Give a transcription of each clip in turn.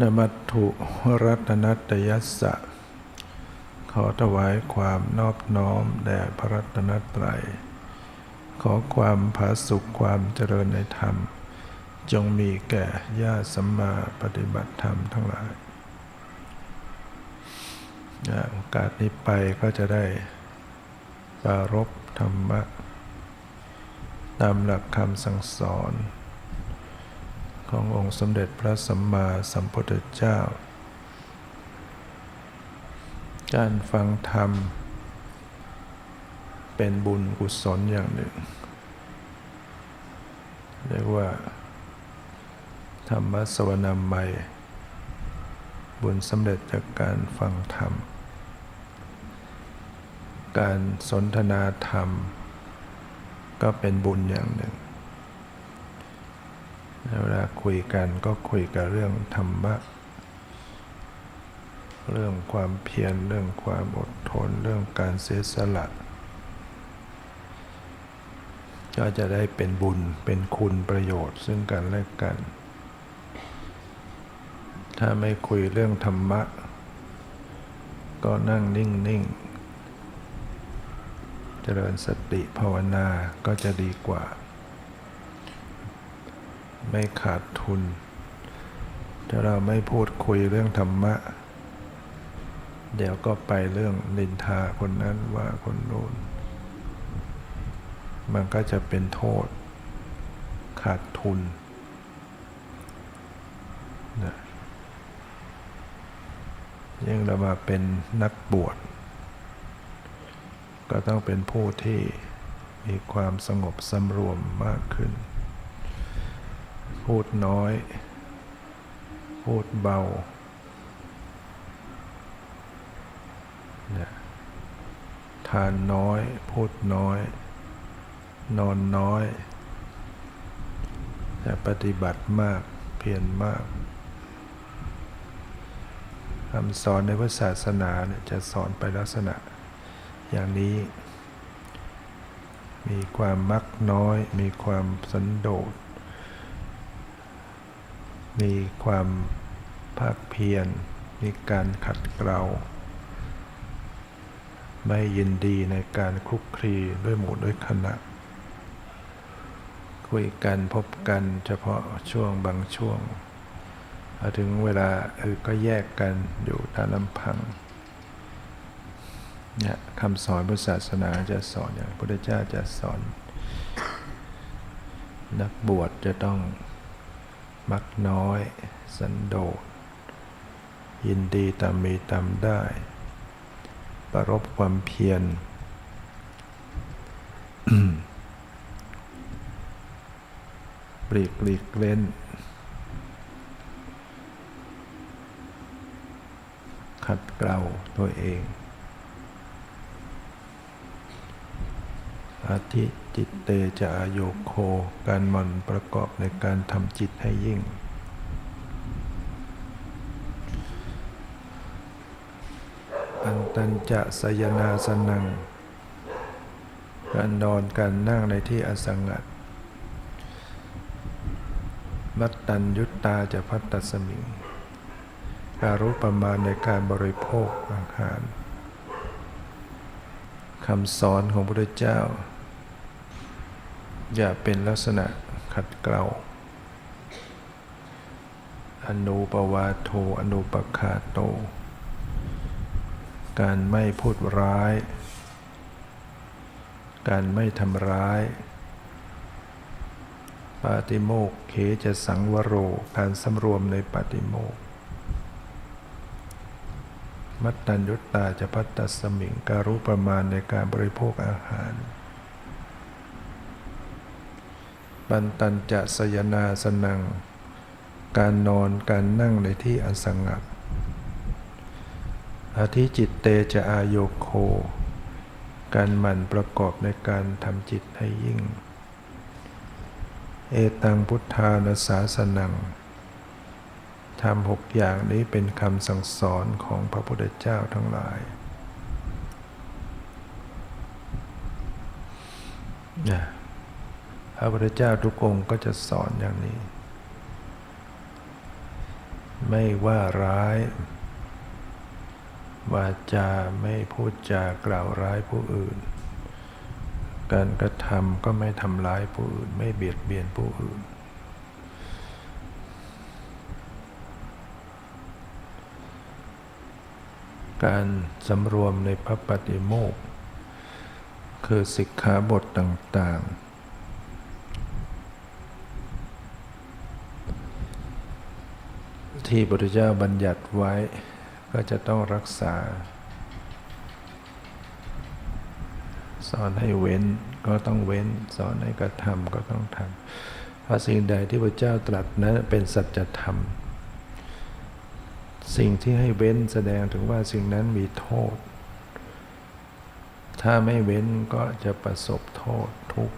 นมัตถุรัตนัตยัสสะ ขอถวายความนอบน้อมแด่พระรัตนตรัย ขอความผาสุขความเจริญในธรรม จงมีแก่ญาติสัมมาปฏิบัติธรรมทั้งหลายโอกาสนี้ไปก็จะได้ปรารบธรรมะ ตามหลักคำสั่งสอน ขององค์สมเด็จพระสัมมาสัมพุทธเจ้า การฟังธรรม เป็นบุญกุศลอย่างหนึ่ง เรียกว่า ธรรมสวนามัย บุญสำเร็จจากการฟังธรรม การสนทนาธรรม ก็เป็นบุญอย่างหนึ่ง เวลาคุยกันก็คุยกับเรื่องธรรมะ เรื่องความเพียร เรื่องความอดทน เรื่องการเสียสละ ก็จะได้เป็นบุญ เป็นคุณประโยชน์ซึ่งกันและกัน ถ้าไม่คุยเรื่องธรรมะ ก็นั่งนิ่ง ๆ เจริญสติภาวนาก็จะดีกว่า ไม่ขาดทุน ถ้าเราไม่พูดคุยเรื่องธรรมะ เดี๋ยวก็ไปเรื่องนินทาคนนั้นว่าคนโน้นมันก็จะเป็นโทษ ขาดทุนนะยิ่งเรามาเป็นนักบวช ก็ต้องเป็นผู้ที่มีความสงบสำรวมมากขึ้น พูดน้อย พูดเบาทานน้อย พูดน้อย นอนน้อย แต่ปฏิบัติมาก เพียรมากคำสอนในพุทธศาสนาเนี่ยจะสอนไปลักษณะ อย่างนี้ มีความมักน้อย มีความสันโดษ มีความภาคเพียร มีการขัดเกลา ไม่ยินดีในการคลุกคลีด้วยหมู่ด้วยคณะ คุยกันพบกันเฉพาะช่วงบางช่วง ถึงเวลาเออก็แยกกันอยู่ตามลำพังเนี่ยคำสอนพุทธศาสนาจะสอนอย่างพระพุทธเจ้าจะสอน นักบวชจะต้อง มักน้อย สันโดษ ยินดีตามมีตามได้ ประรบความเพียรปลีกหลีกเล่น ขัดเกลาตัวเอง อาทิ จิตเตจะอโยโค การหมันประกอบในการทำจิตให้ยิ่ง อันตันจะสยนาสนัง การนอนการนั่งในที่อสังัดมัตตัญยุตตาจะพัตตสมิงการรู้ประมาณในการบริโภคอาหารคำสอนของพระพุทธเจ้า อย่าเป็นลักษณะขัดเกลาอนุปวาโทอนุปคาโต การไม่พูดร้าย การไม่ทำร้าย ปาติโมกเขจะสังวโร การสำรวมในปาติโมก มัตตัญยุตตาจะพัตตสมิงการรู้ประมาณในการบริโภคอาหาร บันตัญจะสยนาสนัง การนอนการนั่งในที่อันสงัดอาทิจิตเตจะอายโโค การหมั่นประกอบในการทำจิตให้ยิ่ง เอตังพุทธานาสาสนังทำหกอย่างนี้เป็นคำสั่งสอนของพระพุทธเจ้าทั้งหลายนะ ระพุทธเจ้าทุกองค์ก็จะสอนอย่างนี้ ไม่ว่าร้าย วาจาไม่พูดจากล่าวร้ายผู้อื่น การกระทำก็ไม่ทำร้ายผู้อื่น ไม่เบียดเบียนผู้อื่นการสำรวมในพระปฏิโมกข์คือสิกขาบทต่าง ๆ ที่พระพุทธเจ้าบัญญัติไว้ ก็จะต้องรักษา สอนให้เว้นก็ต้องเว้น สอนให้กระทำก็ต้องทำเพราะสิ่งใดที่พระเจ้าตรัสนั้นเป็นสัจธรรม สิ่งที่ให้เว้นแสดงถึงว่าสิ่งนั้นมีโทษ ถ้าไม่เว้นก็จะประสบโทษทุกข์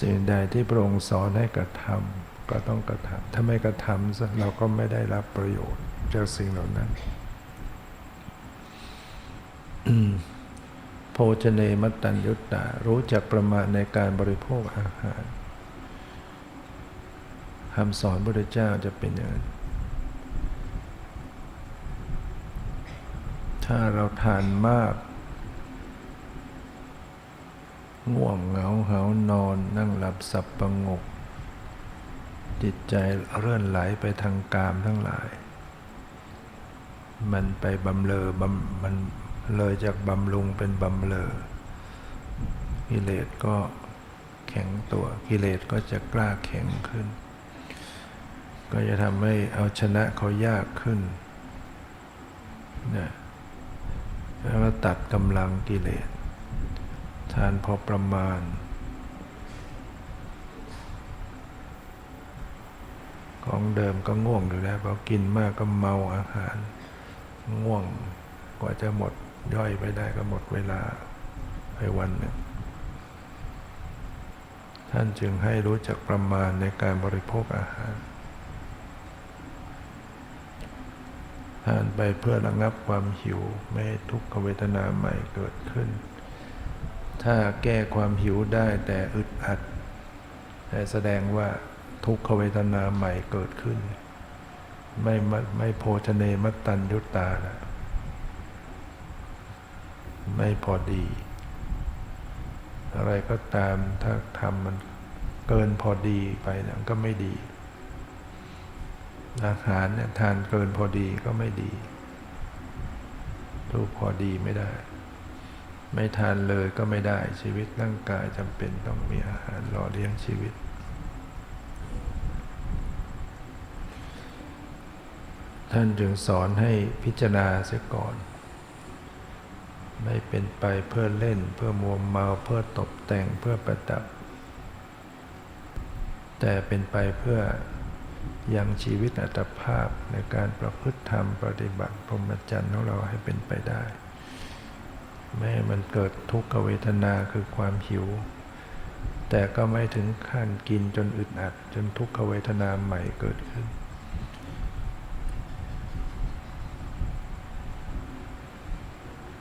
สิ่งใดที่พระองค์สอนให้กระทำก็ต้องกระทำถ้าไม่กระทำเราก็ไม่ได้รับประโยชน์จากสิ่งเหล่านั้นโภชเนมัตตัญยุตตารู้จักประมาณในการบริโภคอาหารคำสอนพระพุทธเจ้าจะเป็นอย่างนั้นถ้าเราทานมาก ง่วงเหงาเหานอน นั่งหลับสับประงก จิตใจเรื่อนไหลไปทางกามทั้งหลาย มันไปบำเลอบำมันเลยจากบำรุงเป็นบำเลอกิเลสก็แข็งตัวกิเลสก็จะกล้าแข็งขึ้น ก็จะทำให้เอาชนะเขายากขึ้นนะแล้วก็ตัดกำลังกิเลสานพอประมาณ ของเดิมก็ง่วงอยู่แล้วพอกินมากก็เมาอาหาร ง่วงกว่าจะหมดย่อยไปได้ก็หมดเวลาไปวันหนึ่งท่านจึงให้รู้จักประมาณในการบริโภคอาหารทานไปเพื่อระงับความหิว ไม่ให้ทุกขเวทนาใหม่เกิดขึ้น ถ้าแก้ความหิวได้แต่อึดอัดแต่แสดงว่าทุกขเวทนาใหม่เกิดขึ้น ไม่ไม่ไม่โภชเนมัตตัญยุตตานะไม่พอดี อะไรก็ตามถ้าทำมันเกินพอดีไปเนี่ยก็ไม่ดี อาหารเนี่ยทานเกินพอดีก็ไม่ดีทุกพอดีไม่ได้ ไม่ทานเลยก็ไม่ได้ชีวิตร่างกายจำเป็นต้องมีอาหารหล่อเลี้ยงชีวิต ท่านจึงสอนให้พิจารณาเสียก่อน ไม่เป็นไปเพื่อเล่นเพื่อมัวเมาเพื่อตกแต่งเพื่อประดับ แต่เป็นไปเพื่อยังชีวิตอัตภาพในการประพฤติธรรมปฏิบัติพรหมจรรย์ของเราให้เป็นไปได้ ไม่ให้มันเกิดทุกขเวทนาคือความหิว แต่ก็ไม่ถึงขั้นกินจนอึดอัด จนทุกขเวทนาใหม่เกิดขึ้น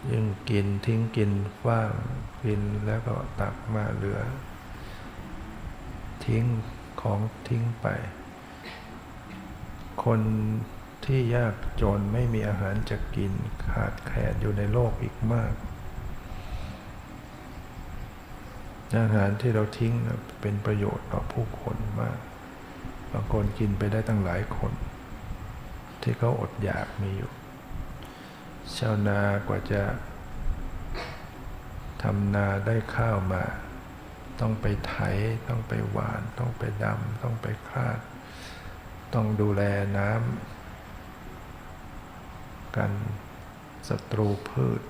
ยิ่งกินทิ้งกินว่างกินแล้วก็ตักมาเหลือ ทิ้งของทิ้งไป คนที่ยากจนไม่มีอาหารจะกินขาดแคลนอยู่ในโลกอีกมาก อาหารที่เราทิ้งเป็นประโยชน์ต่อผู้คนมาก บางคนกินไปได้ตั้งหลายคน ที่เขาอดอยากมีอยู่ ชาวนากว่าจะทำนาได้ข้าวมา ต้องไปไถ ต้องไปหวาน ต้องไปดำ ต้องไปคลาด ต้องดูแลน้ำกันศัตรูพืช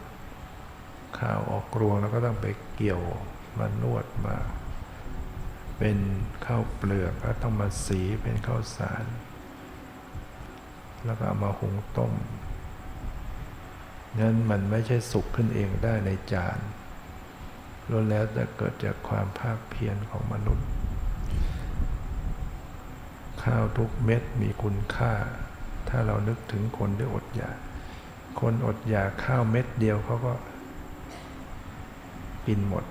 ข้าวออกรวงแล้วก็ต้องไปเกี่ยว มานวดมา เป็นข้าวเปลือกแล้วต้องมาสีเป็นข้าวสาร แล้วก็เอามาหุงต้มงั้นมันไม่ใช่สุกขึ้นเองได้ในจานล้วนแล้วแต่เกิดจากความภาคเพียรของมนุษย์ ข้าวทุกเม็ดมีคุณค่า ถ้าเรานึกถึงคนที่อดอยาก คนอดอยากข้าวเม็ดเดียวเขาก็กินหมด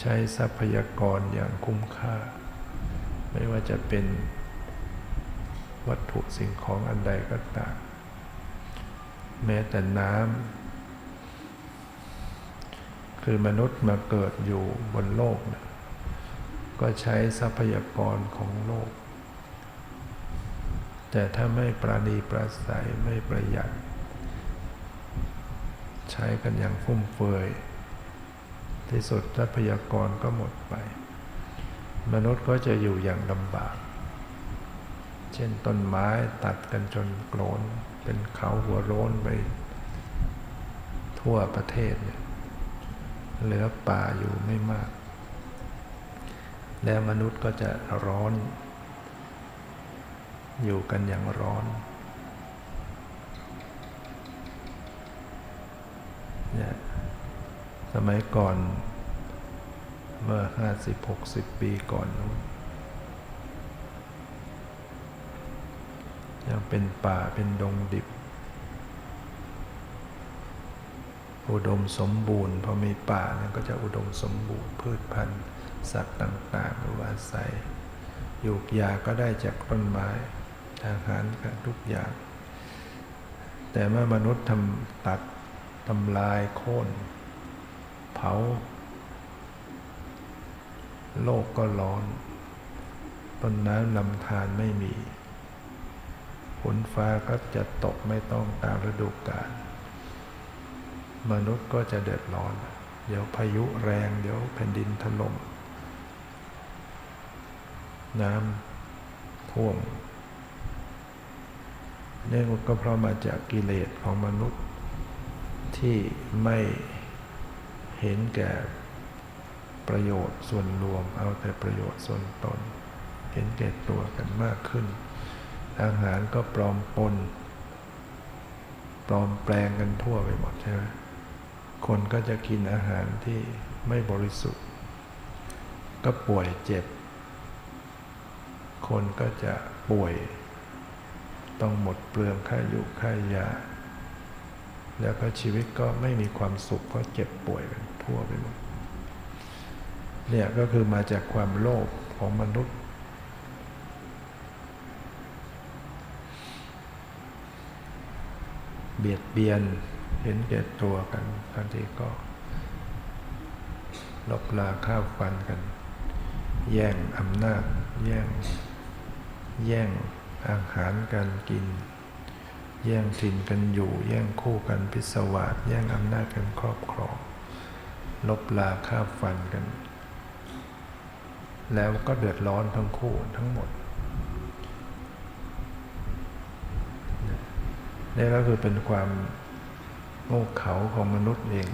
ใช้ทรัพยากรอย่างคุ้มค่า ไม่ว่าจะเป็นวัตถุสิ่งของอันใดก็ตาม แม้แต่น้ำคือมนุษย์มาเกิดอยู่บนโลกนะก็ใช้ทรัพยากรของโลก แต่ถ้าไม่ปราณีประสัยไม่ประหยัด ใช้กันอย่างฟุ่มเฟือย ที่สุดทรัพยากรก็หมดไป มนุษย์ก็จะอยู่อย่างลำบาก เช่นต้นไม้ตัดกันจนโกรนเป็นเขาหัวโล้นไปทั่วประเทศเนี่ยเหลือป่าอยู่ไม่มาก แล้วมนุษย์ก็จะร้อน อยู่กันอย่างร้อน เนี่ย ส มัยก่อน เมื่อห้าสิบหกสิบปีก่อน ยังเป็นป่าเป็นดงดิบ อุดมสมบูรณ์ พอมีป่าเนี่ยก็จะอุดมสมบูรณ์ พืชพันธุ์ สัตว์ต่างๆอยู่อาศัยยูกยาก็ได้จากต้นไม้อาหารกันทุกอย่าง แต่เมื่อมนุษย์ทำตัดทำลายโค่น เผา โลกก็ร้อน ต้นน้ำลำธารไม่มีฝนฟ้าก็จะตกไม่ต้องตามฤดูกาลมนุษย์ก็จะเดือดร้อน เดี๋ยวพายุแรง เดี๋ยวแผ่นดินถล่มน้ำท่วมนี่ก็เพราะมาจากกิเลสของมนุษย์ที่ไม่ เห็นแก่ประโยชน์ส่วนรวม เอาแต่ประโยชน์ส่วนตน เห็นแก่ตัวกันมากขึ้น อาหารก็ปลอมปน ปลอมแปลงกันทั่วไปหมดใช่ไหมคนก็จะกินอาหารที่ไม่บริสุทธิ์ ก็ป่วยเจ็บ คนก็จะป่วย ต้องหมดเปลืองค่าอยู่ค่ายา แล้วก็ชีวิตก็ไม่มีความสุขเพราะเจ็บป่วยกันทั่วไปหมดเนี่ยก็คือมาจากความโลภของมนุษย์ เบียดเบียนเห็นแก่ตัวกันบางทีก็ลบลาข้าวฟันกัน แย่งอำนาจ แย่ง แย่งอาหารการกิน แย่งถิ่นกันอยู่ แย่งคู่กันพิศวาสแย่งอำนาจกันครอบครอง ลบลาข้าฟันกัน แล้วก็เดือดร้อนทั้งคู่ทั้งหมดนี่ก็คือเป็นความโง่เขลาของมนุษย์เอง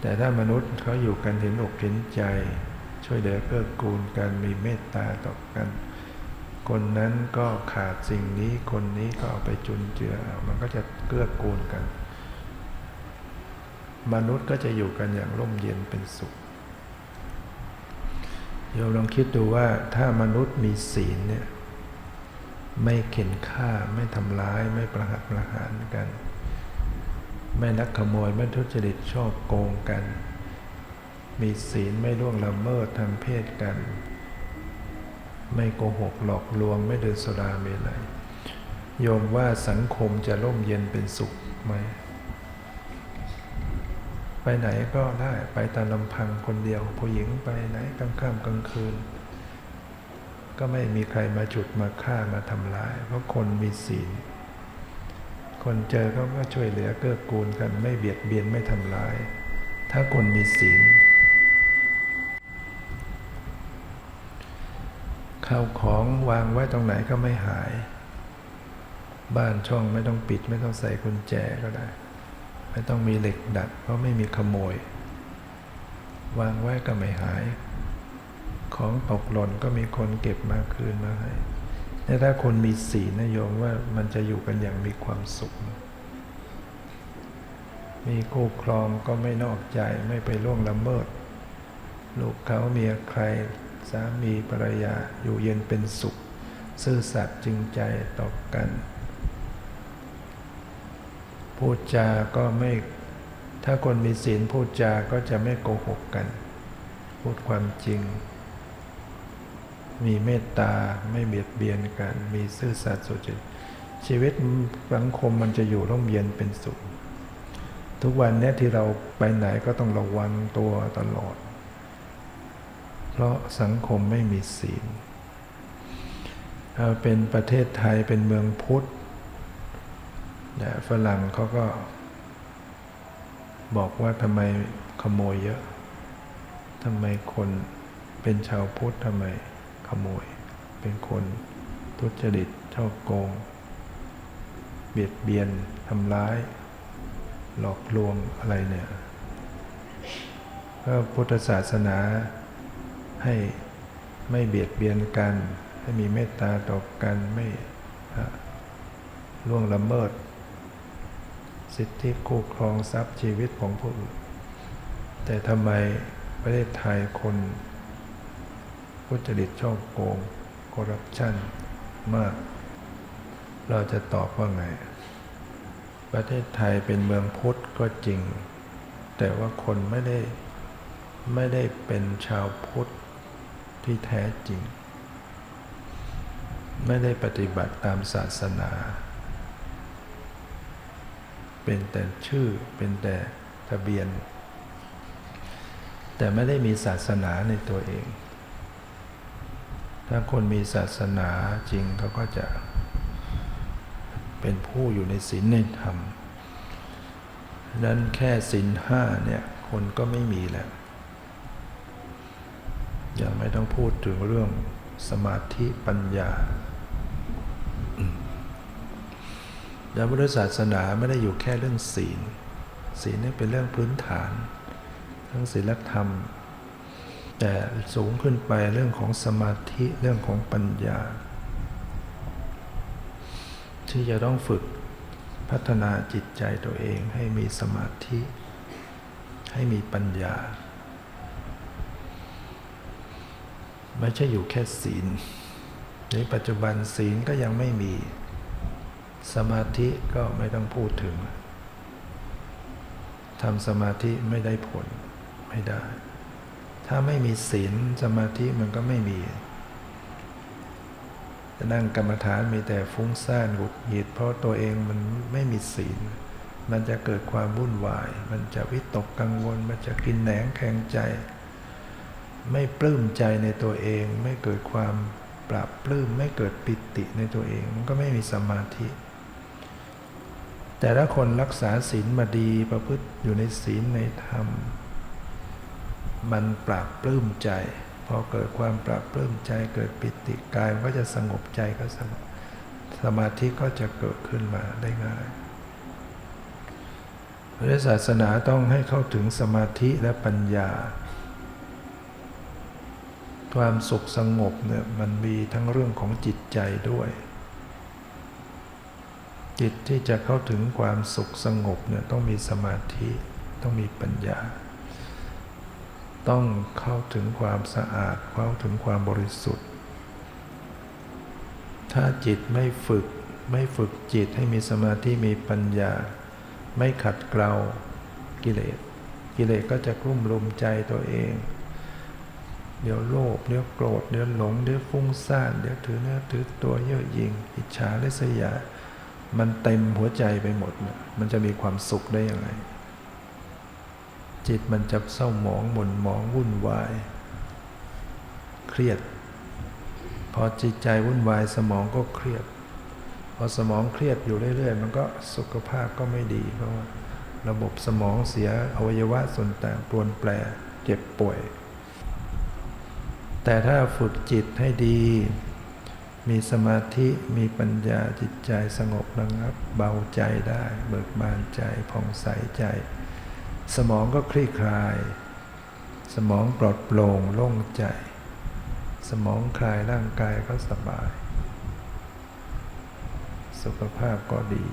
แต่ถ้ามนุษย์เขาอยู่กันเห็นอกเห็นใจ ช่วยเหลือเกื้อกูลกันมีเมตตาต่อกัน คนนั้นก็ขาดสิ่งนี้คนนี้ก็เอาไปจุนเจือ มันก็จะเกื้อกูลกัน มนุษย์ก็จะอยู่กันอย่างร่มเย็นเป็นสุขโยมลองคิดดูว่าถ้ามนุษย์มีศีลเนี่ยไม่เข็นฆ่าไม่ทำร้ายไม่ประหัตประหารกัน ไม่ลักขโมยไม่ทุจริตชอบโกงกัน มีศีลไม่ล่วงละเมิดทางเพศกัน ไม่โกหกหลอกลวงไม่ดื่มสุราเมลัยโยมว่าสังคมจะร่มเย็นเป็นสุขไหม ไปไหนก็ได้ไปตามลำพังคนเดียว ผู้หญิงไปไหนกลางค่ำกลางคืน ก็ไม่มีใครมาจุดมาฆ่ามาทำร้าย เพราะคนมีศีลคนเจอเขาก็ช่วยเหลือเกื้อกูลกัน ไม่เบียดเบียนไม่ทำร้าย ถ้าคนมีศีล ข้าวของวางไว้ตรงไหนก็ไม่หาย บ้านช่องไม่ต้องปิดไม่ต้องใส่กุญแจก็ได้ ไม่ต้องมีเหล็กดัดเพราะไม่มีขโมย วางไว้ก็ไม่หาย ของตกหล่นก็มีคนเก็บมาคืนมาให้ถ้าคนมีศีลนะโยมว่ามันจะอยู่กันอย่างมีความสุข มีคู่ครองก็ไม่นอกใจไม่ไปล่วงละเมิด ลูกเขาเมียใคร สามีภรรยาอยู่เย็นเป็นสุข ซื่อสัตย์จริงใจต่อกัน พูดจาก็ไม่ ถ้าคนมีศีลพูดจาก็จะไม่โกหกกัน พูดความจริง มีเมตตาไม่เบียดเบียนกัน มีซื่อสัตย์สุจริตชีวิตสังคมมันจะอยู่ร่มเย็นเป็นสุข ทุกวันนี้ที่เราไปไหนก็ต้องระวังตัวตลอด เพราะสังคมไม่มีศีลเราเป็นประเทศไทยเป็นเมืองพุทธเนี่ยฝรั่งเขาก็ บอกว่าทำไมขโมยเยอะทำไมคนเป็นชาวพุทธทำไมขโมย เป็นคนทุจริตชอบโกง เบียดเบียนทำร้าย หลอกลวงอะไรเนี่ยก็พุทธศาสนา ให้ไม่เบียดเบียนกัน ให้มีเมตตาต่อกันไม่ล่วงละเมิด สิทธิคู่ครองทรัพย์ชีวิตของผู้อื่นแต่ทำไมประเทศไทยคนพุจริตชอบโกงคอร์รัปชันมาก เราจะตอบว่าไง ประเทศไทยเป็นเมืองพุทธก็จริง แต่ว่าคนไม่ได้ไม่ได้เป็นชาวพุทธ ที่แท้จริง ไม่ได้ปฏิบัติตามศาสนา เป็นแต่ชื่อเป็นแต่ทะเบียน แต่ไม่ได้มีศาสนาในตัวเอง ถ้าคนมีศาสนาจริงเขาก็จะ เป็นผู้อยู่ในศีลในธรรมนั้นแค่ศีลห้าเนี่ย คนก็ไม่มีแล้ว ยังไม่ต้องพูดถึงเรื่องสมาธิปัญญาแล้วพุทธศาสนาไม่ได้อยู่แค่เรื่องศีล ศีลนี่เป็นเรื่องพื้นฐาน ทั้งศีลธรรม แต่สูงขึ้นไปเรื่องของสมาธิเรื่องของปัญญา ที่จะต้องฝึกพัฒนาจิตใจตัวเองให้มีสมาธิ ให้มีปัญญา ไม่ใช่อยู่แค่ศีล ในปัจจุบันศีลก็ยังไม่มี สมาธิก็ไม่ต้องพูดถึงทำสมาธิไม่ได้ผลไม่ได้ ถ้าไม่มีศีลสมาธิมันก็ไม่มีจะนั่งกรรมฐานมีแต่ฟุ้งซ่านหงุดหงิดเพราะตัวเองมันไม่มีศีล มันจะเกิดความวุ่นวาย มันจะวิตกกังวล มันจะกินแหนงแข็งใจ ไม่ปลื้มใจในตัวเอง ไม่เกิดความปราบปลื้มไม่เกิดปิติในตัวเอง มันก็ไม่มีสมาธิ แต่ถ้าคนรักษาศีลมาดีประพฤติอยู่ในศีลในธรรม มันปราบปลื้มใจ พอเกิดความปราบปลื้มใจเกิดปิติกายมันก็จะสงบใจก็สงบสมาธิก็จะเกิดขึ้นมาได้ง่ายพุทธศาสนาต้องให้เข้าถึงสมาธิและปัญญา ความสุขสงบเนี่ยมันมีทั้งเรื่องของจิตใจด้วย จิตที่จะเข้าถึงความสุขสงบเนี่ยต้องมีสมาธิต้องมีปัญญา ต้องเข้าถึงความสะอาดเข้าถึงความบริสุทธิ์ ถ้าจิตไม่ฝึกไม่ฝึกจิตให้มีสมาธิมีปัญญา ไม่ขัดเกลากิเลสกิเลสก็จะกลุ่มรุมใจตัวเอง เดี๋ยวโลภเดี๋ยวโกรธเดี๋ยวหลง เดี๋ยวฟุ้งซ่านเดี๋ยวถือเนื้อถือตัวเย่อหยิ่งอิจฉาและสยา มันเต็มหัวใจไปหมดเนี่ยมันจะมีความสุขได้ยังไง จิตมันจะเศร้าหมองหม่นหมองวุ่นวาย เครียด พอจิตใจวุ่นวายสมองก็เครียด พอสมองเครียดอยู่เรื่อยๆ มันก็สุขภาพก็ไม่ดีเพราะว่าระบบสมองเสียอวัยวะส่วนต่างปรวนแปรเจ็บป่วย แต่ถ้าฝึกจิตให้ดี มีสมาธิมีปัญญาจิตใจสงบระงับเบาใจได้ เบิกบานใจผ่องใสใจ สมองก็คลี่คลาย สมองปลอดโปร่งโล่งใจ สมองคลายร่างกายก็สบาย สุขภาพก็ดี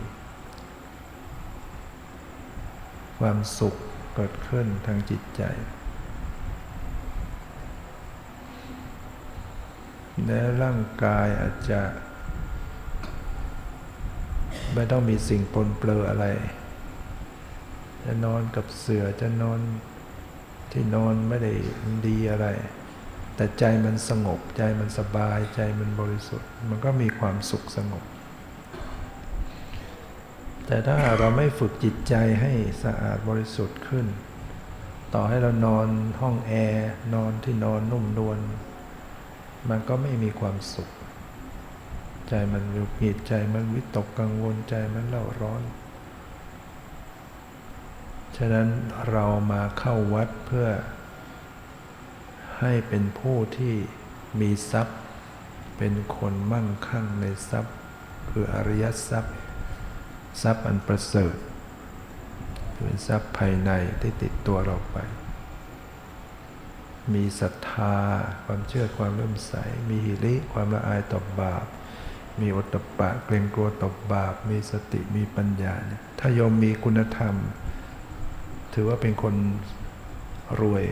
ความสุขเกิดขึ้นทางจิตใจ และร่างกายอาจจะ ไม่ต้องมีสิ่งปนเปื้ออะไร จะนอนกับเสือจะนอนที่นอนไม่ได้ดีอะไร แต่ใจมันสงบใจมันสบายใจมันบริสุทธิ์ มันก็มีความสุขสงบ แต่ถ้าเราไม่ฝึกจิตใจให้สะอาดบริสุทธิ์ขึ้น ต่อให้เรานอนห้องแอร์นอนที่นอนนุ่มนวล มันก็ไม่มีความสุข ใจมันหงุดหงิดใจมันวิตกกังวลใจมันเล่าร้อน ฉะนั้นเรามาเข้าวัดเพื่อ ให้เป็นผู้ที่มีทรัพย์ เป็นคนมั่งคั่งในทรัพย์ คืออริยทรัพย์ ทรัพย์อันประเสริฐเป็นทรัพย์ภายในที่ติดตัวเราไป มีศรัทธา ความเชื่อความเริ่มใส มีหิริความละอายต่อบาป มีอดตปะเกรงกลัวต่อบาป มีสติมีปัญญาเนี่ยถ้ายมมีคุณธรรม ถือว่าเป็นคนรวย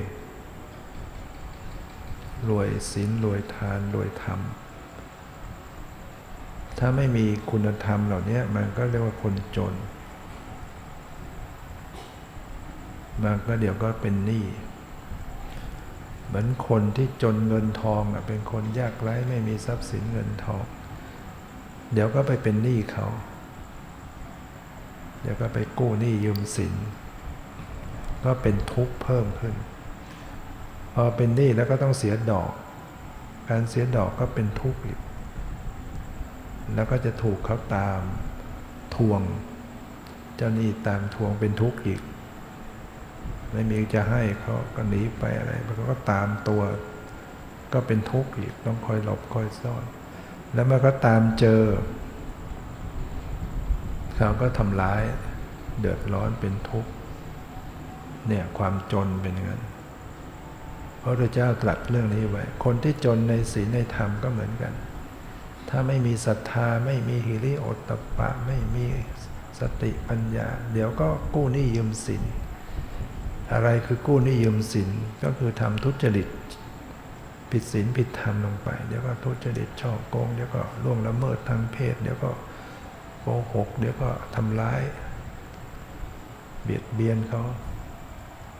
รวยศีลรวยทานรวยธรรม ถ้าไม่มีคุณธรรมเหล่านี้มันก็เรียกว่าคนจนมันก็เดี๋ยวก็เป็นหนี้ เหมือนคนที่จนเงินทองอะเป็นคนยากไร้ไม่มีทรัพย์สินเงินทอง เดี๋ยวก็ไปเป็นหนี้เขา เดี๋ยวก็ไปกู้หนี้ยืมสิน ก็เป็นทุกข์เพิ่มขึ้น พอเป็นหนี้แล้วก็ต้องเสียดอก การเสียดอกก็เป็นทุกข์อีกแล้วก็จะถูกเขาตามทวง เจ้าหนี้ตามทวงเป็นทุกข์อีก ไม่มีจะให้เขาก็หนีไปอะไรมันก็ตามตัว ก็เป็นทุกข์อีกต้องคอยหลบคอยซ่อน แล้วเมื่อก็ตามเจอเขาก็ทำร้าย เดือดร้อนเป็นทุกข์เนี่ยความจนเป็นอย่างนั้นพระพุทธเจ้าตรัสเรื่องนี้ไว้ คนที่จนในศีลในธรรมก็เหมือนกัน ถ้าไม่มีศรัทธาไม่มีหิริโอตตปปะ ไม่มีสติปัญญา เดี๋ยวก็กู้หนี้ยืมสิน อะไรคือกู้นี้ยืมสินก็คือทำทุจริต ผิดศีลผิดธรรมลงไป เดี๋ยวก็ทุจริตช่อโกงเดี๋ยวก็ล่วงละเมิดทางเพศ เดี๋ยวก็โกหก เดี๋ยวก็ทำร้าย เบียดเบียนเขา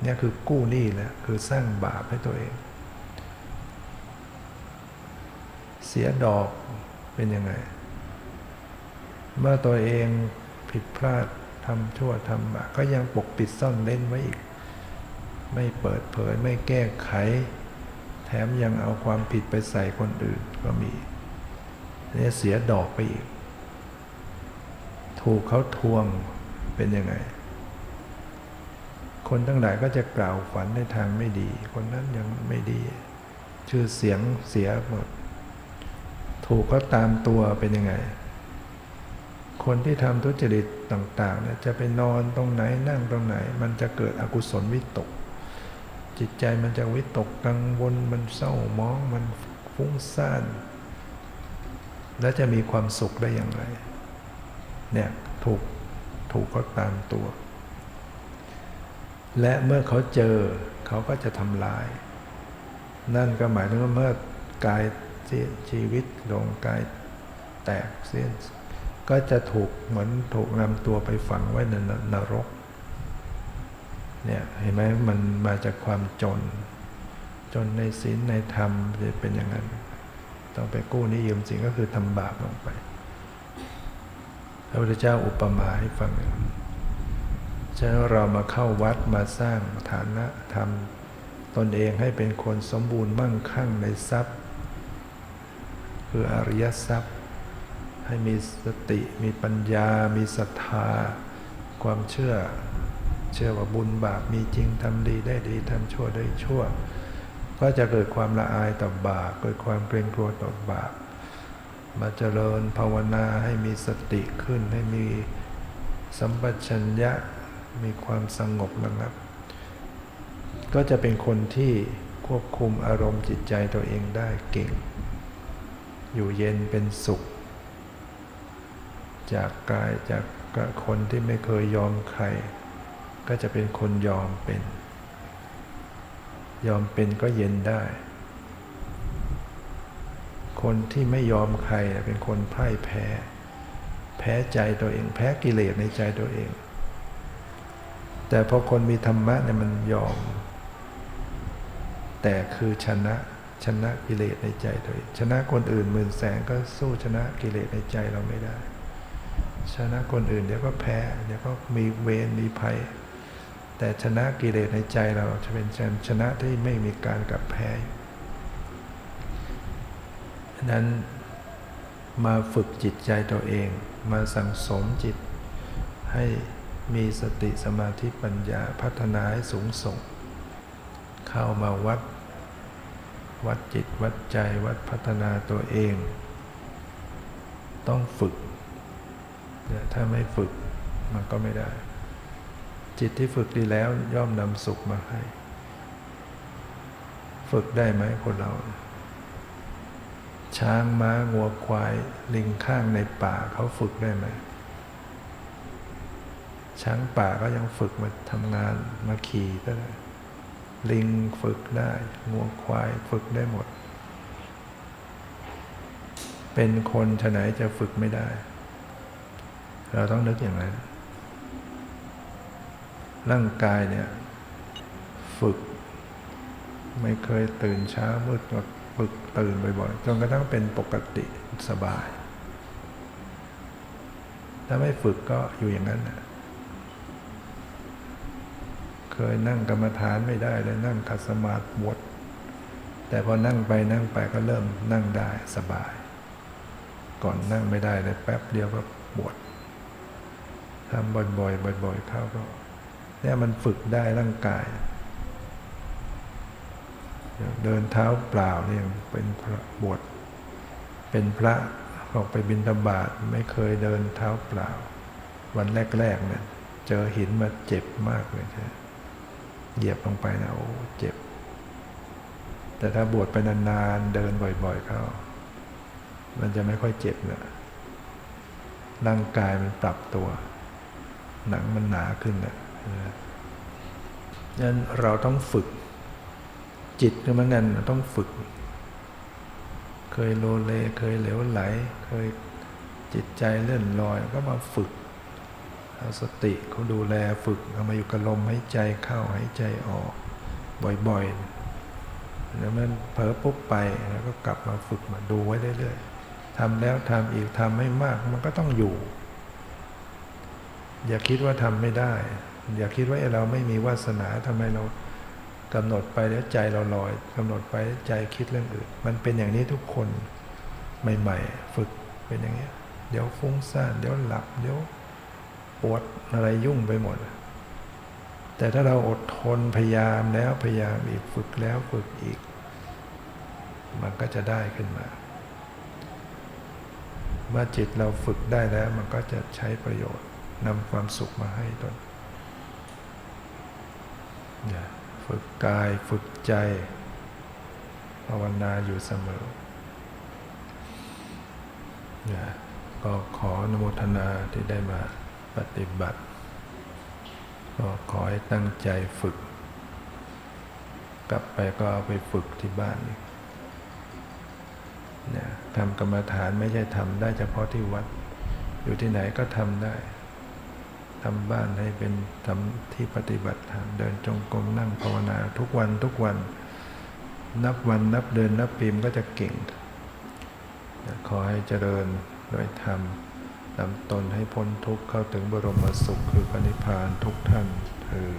เนี่ยคือกู้หนี้แหละคือสร้างบาปให้ตัวเอง เสียดอกเป็นยังไง เมื่อตัวเองผิดพลาดทำชั่วทำบาปก็ยังปกปิดซ่อนเล่นไว้อีก ไม่เปิดเผยไม่แก้ไข แถมยังเอาความผิดไปใส่คนอื่นก็มีเนี่ยเสียดอกไปอีก ถูกเขาทวงเป็นยังไง คนทั้งหลายก็จะกล่าวฝันในทางไม่ดี คนนั้นยังไม่ดี ชื่อเสียงเสียหมด ถูกเขาตามตัวเป็นยังไง คนที่ทำทุจริตต่างๆเนี่ยจะไปนอนตรงไหนนั่งตรงไหน มันจะเกิดอกุศลวิตก จิตใจมันจะวิตกกังวลมันเศร้ามองมันฟุ้งซ่านแล้วจะมีความสุขได้อย่างไร เนี่ยถูกถูกเขาตามตัว และเมื่อเขาเจอเขาก็จะทำลาย นั่นก็หมายถึงว่าเมื่อกายเสียชีวิตลงกายแตกเสียก็จะถูกเหมือนถูกนำตัวไปฝังไว้ในนรก เนี่ยเห็นไหมมันมาจากความจน จนในศีลในธรรมจะเป็นอย่างนั้น ต้องไปกู้หนี้ยืมสินก็คือทำบาปลงไปพระพุทธเจ้าอุปมาให้ฟังอย่งนั้นฉะนั้นเรามาเข้าวัดมาสร้างฐานะธรรมตนเองให้เป็นคนสมบูรณ์มั่งคั่งในทรัพย์ คืออริยทรัพย์ ให้มีสติมีปัญญา มีศรัทธา ความเชื่อ เชื่อว่าบุญบาปมีจริงทำดีได้ดีทำชั่วได้ชั่ว ก็จะเกิดความละอายต่อบาปเกิดความเกรงกลัวต่อบาปมาเจริญภาวนาให้มีสติขึ้นให้มีสัมปชัญญะมีความสงบระงับ ก็จะเป็นคนที่ควบคุมอารมณ์จิตใจตัวเองได้เก่ง อยู่เย็นเป็นสุข จากกายจากคนที่ไม่เคยยอมใคร ก็จะเป็นคนยอมเป็น ยอมเป็นก็เย็นได้ คนที่ไม่ยอมใครเป็นคนพ่ายแพ้ แพ้ใจตัวเอง แพ้กิเลสในใจตัวเอง แต่พอคนมีธรรมะเนี่ยมันยอม แต่คือชนะชนะกิเลสในใจตัวเองชนะคนอื่นหมื่นแสนก็สู้ชนะกิเลสในใจเราไม่ได้ ชนะคนอื่นเดี๋ยวก็แพ้ เดี๋ยวก็มีเวรมีภัย แต่ชนะกิเลสในใจเราจะเป็นชนะที่ไม่มีการกลับแพ้นั้นมาฝึกจิตใจตัวเอง มาสั่งสมจิต ให้มีสติสมาธิปัญญาพัฒนาให้สูงส่ง เข้ามาวัด วัดจิตวัดใจวัดพัฒนาตัวเอง ต้องฝึก ถ้าไม่ฝึกมันก็ไม่ได้ จิตที่ฝึกดีแล้วย่อมนำสุขมาให้ ฝึกได้ไหมคนเรา ช้างม้างัวควาย ลิงข้างในป่าเขาฝึกได้ไหมช้างป่าก็ยังฝึกมาทำงานมาขี่ก็ได้ลิงฝึกได้งัวควายฝึกได้หมด เป็นคนฉะไหนจะฝึกไม่ได้ เราต้องนึกอย่างนั้น ร่างกายเนี่ย ฝึก ไม่เคยตื่นเช้ามืดก็ฝึกตื่นบ่อยๆจนกระทั่งเป็นปกติสบาย ถ้าไม่ฝึกก็อยู่อย่างนั้นนะเคยนั่งกรรมฐานไม่ได้เลยนั่งขัสมาธิบทแต่พอนั่งไปนั่งไปก็เริ่มนั่งได้สบาย ก่อนนั่งไม่ได้เลยแป๊บเดียวก็บวชทำบ่อยๆบ่อยๆเข้าก็ เนี่ยมันฝึกได้ร่างกาย เดินเท้าเปล่าเนี่ยเป็นพระบวชเป็นพระออกไปบิณฑบาตไม่เคยเดินเท้าเปล่า วันแรกๆเนี่ยเจอหินมาเจ็บมากเลยใช่เหยียบลงไปนะโอ้เจ็บ แต่ถ้าบวชไปนานๆเดินบ่อยๆเข้า มันจะไม่ค่อยเจ็บนะร่างกายมันปรับตัว หนังมันหนาขึ้นนะดัง นั้นเราต้องฝึก จิตก็เหมือนกันต้องฝึก เคยโลเลเคยเหลวไหล เคยจิตใจเลื่อนลอยก็มาฝึกเอาสติเขาดูแลฝึกเอามาอยู่กับลมหายใจเข้าหายใจออก บ่อยๆแล้วมันเผลอปุ๊บไปแล้วก็กลับมาฝึกมาดูไว้เรื่อยๆทำแล้วทำอีกทำไม่มากมันก็ต้องอยู่ อย่าคิดว่าทำไม่ได้ อย่าคิดว่าเราไม่มีวาสนาทำไมเรากำหนดไปแล้วใจเราลอยกำหนดไปแล้วใจคิดเรื่องอื่น มันเป็นอย่างนี้ทุกคนใหม่ๆ ฝึกเป็นอย่างนี้เดี๋ยวฟุ้งซ่านเดี๋ยวหลับเดี๋ยวปวดอะไรยุ่งไปหมด แต่ถ้าเราอดทนพยายามแล้วพยายามอีกฝึกแล้วฝึกอีก มันก็จะได้ขึ้นมา เมื่อจิตเราฝึกได้แล้วมันก็จะใช้ประโยชน์นำความสุขมาให้ตน ฝึกกายฝึกใจ ภาวนาอยู่เสมอก็ขออนุโมทนาที่ได้มาปฏิบัติ ก็ขอให้ตั้งใจฝึก กลับไปก็เอาไปฝึกที่บ้านนี่ทำกรรมฐานไม่ใช่ทำได้เฉพาะที่วัด อยู่ที่ไหนก็ทำได้ ทำบ้านให้เป็นทำที่ปฏิบัติธรรมเดินจงกรมนั่งภาวนาทุกวันทุกวัน นับวันนับเดือนนับปีมก็จะเก่ง ขอให้เจริญโดยธรรมนำตนให้พ้นทุกข์เข้าถึงบรมสุขคือพระนิพพานทุกท่านเธอ